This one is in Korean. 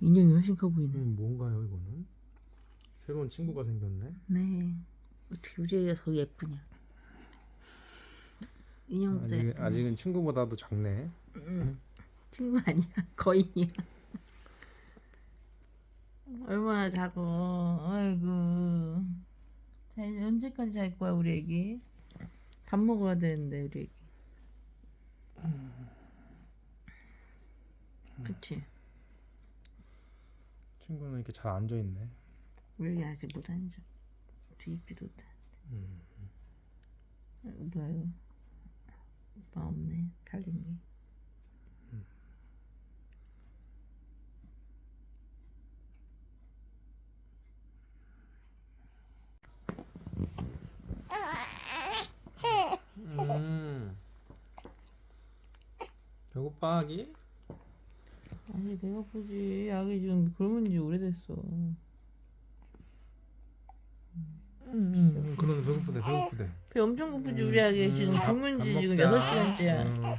인형이 훨씬 커 보이네. 음, 뭔가요 이거는? 새로운 친구가 생겼네. 네. 어떻게 우리 애가 더 예쁘냐? 인형보다 아직, 예쁘네. 아직은 친구보다도 작네. 음, 친구 아니야 거인이야. 얼마나 작어. 아이고. 자 이제 언제까지 잘 거야 우리 애기? 밥 먹어야 되는데 우리 애기. 그치? 친구는 이렇게 잘 앉아 있네. 애기 아직 못 앉아. 뒤집지도 못해. 음. 아, 뭐야 이거? 오빠 없네. 달린 게. 음. 배고파 아기? 아니 배고프지. 아기 지금 굶은 지 오래됐어. 음, 그러네 배고프대 배고프대. 배 엄청 고프지 우리 아기 지금 밥- 굶은 밥지 지금 먹자. 6시간째야. 음.